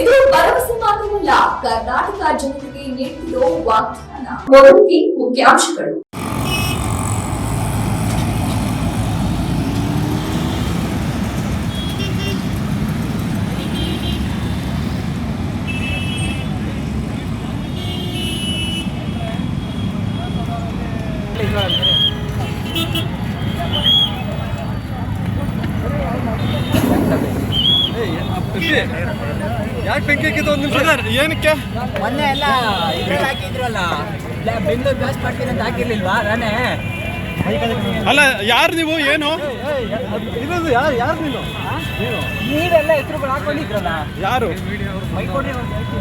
ಇದು ಭರವಸೆ ಮಾತ್ರವಲ್ಲ ಕರ್ನಾಟಕ ಜನತೆಗೆ ನೀಡಿರೋ ವಾಗ್ದಾನ ಮುಖ್ಯಾಂಶಗಳು. ಯಾಕೆ ಬೆಂಕಿ ಹಾಕಿದ್ದು ಒಂದು ನಿಮಿಷ. ಏನಕ್ಕೆ? ಮೊನ್ನೆ ಎಲ್ಲ ಇದ್ರಲ್ಲಿ ಹಾಕಿದ್ರಲ್ಲ. ಬೆಂಗಳೂರು ಬ್ಲಾಸ್ಟ್ ಮಾಡ್ತೀನಿ ಅಂತ ಹಾಕಿರ್ಲಿಲ್ವಾ ನಾನೇ ಅಲ್ಲ ಯಾರು ನೀವು? ಏನು? ಇದು ಯಾರು ಯಾರು ನೀನು ನೀವೆಲ್ಲ ಹೆಸರುಗಳು ಹಾಕೊಂಡಿದ್ರಲ್ಲ ಯಾರು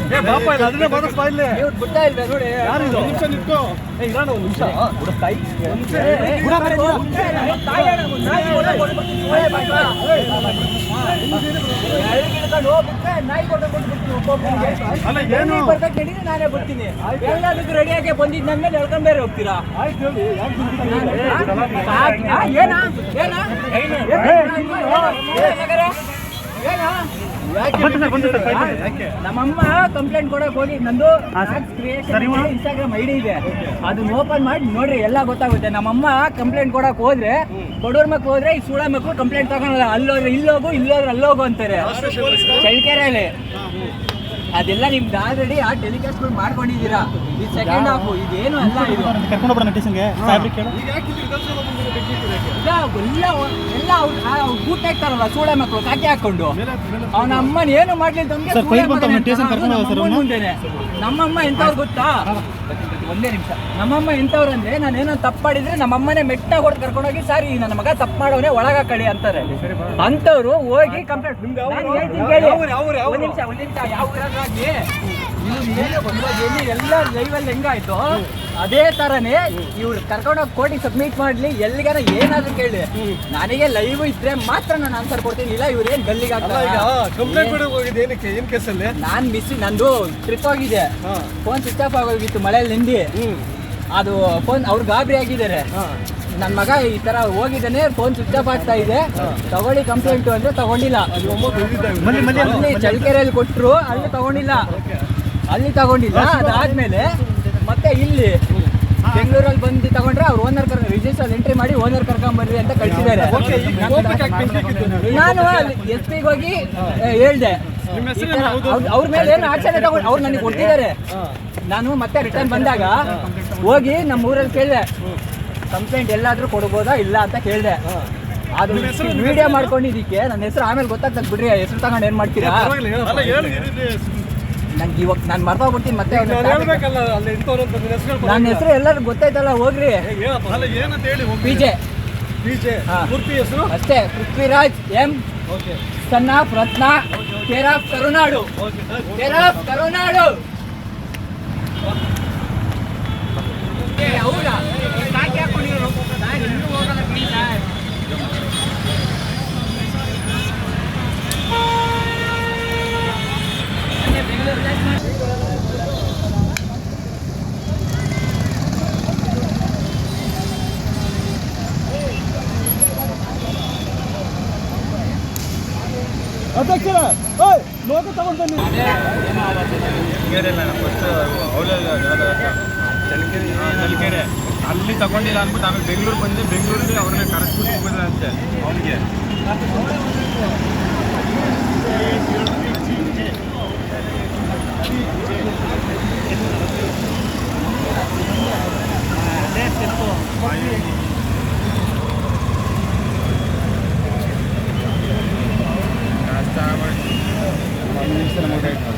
ಏ ಬಾಪ ಇಲ್ಲ ಅದನ್ನೇ ಬಾರಿಸ್ಬಾ ಇಲ್ಲಿ ನೀವು ಬಿಡ್ತಾ ಇಲ್ವೇ ನೋಡಿ ಯಾರು ಇದು ನಿಮಿಷ ನಿಂತ್ಕೋ ಏ ಇರೋಣ ಒಂದು ನಿಮಿಷ ತಾಯಿ ಅಲ್ಲ ಏನು ನಾನೇ ಬರ್ತೀನಿ ಎಲ್ಲದಕ್ಕೂ ರೆಡಿಯಾಗಿ ಬಂದಿದ್ದು ನನ್ನ ಮೇಲೆ ಎಳ್ಕೊಂಡ್ ಬೇರೆ ಹೋಗ್ತೀರಾ ಆಯ್ತು ಹೇಳಿ ಏನಾ ನಮ್ಮಮ್ಮ ಕಂಪ್ಲೇಂಟ್ ಕೊಡಕ್ ಹೋಗಿ ನಂದು ಇನ್ಸ್ಟಾಗ್ರಾಮ್ ಐಡಿ ಇದೆ ಅದನ್ನ ಓಪನ್ ಮಾಡಿ ನೋಡ್ರಿ ಎಲ್ಲ ಗೊತ್ತಾಗುತ್ತೆ. ನಮ್ಮಮ್ಮ ಕಂಪ್ಲೇಂಟ್ ಕೊಡಕ್ ಹೋದ್ರೆ ಕೊಡೋರ್ ಮಕ್ ಹೋದ್ರೆ ಈ ಸೂಳ ಮಕ್ಳು ಕಂಪ್ಲೇಂಟ್ ತಗೊಳಲ್ಲ ಅಲ್ಲೋದ್ರೆ ಇಲ್ಲೋಗು ಇಲ್ಲೋದ್ರೆ ಅಲ್ಲೋಗು ಅಂತಾರೆ. ಚಳ್ಳಕೆರೆಯಲ್ಲಿ ಅದೆಲ್ಲ ನಿಮ್ದು ಆಲ್ರೆಡಿ ಆ ಟೆಲಿಕಾಸ್ಟ್ ಮಾಡ್ಕೊಂಡಿದ್ದೀರಾ? ಇದು ಸೆಕೆಂಡ್ ಹಾಫ್ ಇದೇನು ಅಲ್ಲ ಇದು. ಕರ್ಕೊಂಡು ಬರೋಣ ಟೇಷನ್ಗೆ ಸಾಹೇಬ್ರಿಗೆ ಕೇಳು. ಇಲ್ಲ ಎಲ್ಲ ಎಲ್ಲ ಅವ್ರು ಗೂಟ ಹಾಕ್ತಾರಲ್ಲ ಸೂಳೆ ಮಕ್ಕಳು ಕಾಕಿ ಹಾಕೊಂಡು ಅವನ ಅಮ್ಮನ ಏನು ಮಾಡ್ಲಿಲ್ಲ ತಮ್ಗೆ ಸರ್, ಫೈಲ್ ಬಂತು, ಟೇಷನ್ ಕರ್ಕೊಂಡು ಹೋಗು ಸರ್. ಮುಂದೆನೆ. ನಮ್ಮಮ್ಮ ಎಂತವ್ರು ಗೊತ್ತಾ? ಒಂದೇ ನಿಮಿಷ. ನಮ್ಮಮ್ಮ ಎಂತವ್ರು ಅಂದ್ರೆ ನಾನು ಏನೋ ತಪ್ಪು ಮಾಡಿದ್ರೆ ನಮ್ಮಮ್ಮನೇ ಮೆಟ್ಟ ಹೊಡೆದು ಕರ್ಕೊಂಡೋಗಿ ಸಾರಿ ನನ್ನ ಮಗ ತಪ್ಪು ಮಾಡೋನೆ ಒಳಗ ಕಳಿ ಅಂತಾರೆ. ಅಂತವ್ರು ಹೋಗಿ ಕಂಪ್ಲೇಂಟ್ ನಿಮ್ಗೆ ಯಾವ್ರು? ಒಂದ್ ನಿಮಿಷ ಒಂದ್ ನಿಮಿಷ ಯಾವ ಇವ್ರು ಎಲ್ಲಿ ಎಲ್ಲ ಲೈವಲ್ಲಿ ಹೆಂಗಾಯ್ತು ಅದೇ ತರನೇ ಇವ್ರು ಕರ್ಕೊಂಡೋಗಿ ಕೋರ್ಟಿಗೆ ಸಬ್ಮಿಟ್ ಮಾಡ್ಲಿ ಎಲ್ಲಿಗಾರ ಏನಾದ್ರು ಕೇಳಿ ನನಗೆ ಲೈವ್ ಇದ್ರೆ ಮಾತ್ರ ನಾನು ಆನ್ಸರ್ ಕೊಡ್ತೀನಿ. ಇಲ್ಲ ಇವ್ರು ಏನ್ ಗಲ್ಲಿಗೆ ಕಂಪ್ಲೇಂಟ್ ಕೊಡೋಕೆ ಹೋಗಿದ್ದು ಏನಕ್ಕೆ? ಏನು ಕೇಸಲ್ಲಿ ನಾನ್ ಮಿಸ್ ನಂದು ಟ್ರಿಪ್ ಹೋಗಿದೆ. ಫೋನ್ ಸ್ವಿಚ್ ಆಫ್ ಆಗೋಗಿತ್ತು ಮಳೆಯಲ್ಲಿ ನಿಂದಿ. ಅದು ಫೋನ್ ಅವ್ರು ಗಾಬರಿ ಆಗಿದ್ದಾರೆ. ನನ್ನ ಮಗ ಈ ತರ ಹೋಗಿದ್ದಾನೆ ಫೋನ್ ಸ್ವಿಚ್ ಆಫ್ ಆಗ್ತಾ ಇದೆ. ತಗೊಳ್ಳಿ ಕಂಪ್ಲೇಂಟ್ ಅಂದ್ರೆ ತಗೊಂಡಿಲ್ಲ. ಚಳ್ಕೆರೆಯಲ್ಲಿ ಚಳ್ಳಕೆರೆಯಲ್ಲಿ ಕೊಟ್ರು ಅಲ್ಲಿ ತಗೊಂಡಿಲ್ಲ. ಅಲ್ಲಿ ತಗೊಂಡಿಲ್ಲ ಅದಾದ್ಮೇಲೆ ಮತ್ತೆ ಇಲ್ಲಿ ಬೆಂಗಳೂರಲ್ಲಿ ಬಂದು ತಗೊಂಡ್ರೆ ಅವ್ರು ಓನರ್ ಕರ್ಕೊಂಡು ರಿಜಿಸ್ಟರ್ ಎಂಟ್ರಿ ಮಾಡಿ ಓನರ್ ಕರ್ಕೊಂಡ್ ಬರ್ರಿ ಅಂತ ಕಳ್ಸಿದ್ದಾರೆ? ನಾನು ಎಸ್ ಪಿಗೆ ಹೋಗಿ ಹೇಳ್ದೆ? ಅವ್ರ್- ಮೇಲೆ ಏನು ಆಕ್ಷನ್ ತಗೊಂಡು ಅವ್ರು ನನಗೆ ಕೊಟ್ಟಿದ್ದಾರೆ ನಾನು ಮತ್ತೆ ರಿಟರ್ನ್ ಬಂದಾಗ ಹೋಗಿ ನಮ್ಮ ಊರಲ್ಲಿ ಕೇಳಿದೆ ಕಂಪ್ಲೇಂಟ್ ಎಲ್ಲಾದ್ರೂ ಕೊಡ್ಬೋದಾ ಇಲ್ಲ ಅಂತ ಕೇಳಿದೆ. ಅದು ನಿಮ್ಮ ಹೆಸರು, ವಿಡಿಯೋ ಮಾಡ್ಕೊಂಡಿದ್ದಕ್ಕೆ ನನ್ನ ಹೆಸರು ಆಮೇಲೆ ಗೊತ್ತಾಗ್ತದೆ ಬಿಡ್ರಿ ಹೆಸರು ತಗೊಂಡು ಏನ್ ಮಾಡ್ತೀರಾ. ನಂಗೆ ಇವಾಗ ನಾನು ಮರ್ತೋಗ್ಬಿಡ್ತೀನಿ ಮತ್ತೆ. ನನ್ನ ಹೆಸರು ಎಲ್ಲರೂ ಗೊತ್ತಾಯ್ತಲ್ಲ ಹೋಗ್ರಿ ಪಿ ಜೆ. ಹೆಸರು? ಅಷ್ಟೇ Prithviraj M of Ratna care of Karunadu. Care of Karunadu. ಹೌದಾ? ಅಧ್ಯಕ್ಷರ ಓಯ್ ಲೋಕ ತಗೊಂಡು ಬನ್ನಿ ಫಸ್ಟ್ ಚಳ್ಳಕೆರೆ. ಚಳ್ಳಕೆರೆ. ಅಲ್ಲಿ ತಗೊಂಡಿಲ್ಲ ಅಂದ್ಬಿಟ್ಟು ಆಮೇಲೆ ಬೆಂಗಳೂರು ಬಂದೆ ಬೆಂಗಳೂರಲ್ಲಿ ಅವ್ರನ್ನ ಕರೆಸ್ಬಿಟ್ಟು ಹೋಗಿಲ್ಲ ಅಂತೆ ಅವನಿಗೆ ಅದೇ. నమోదైనారు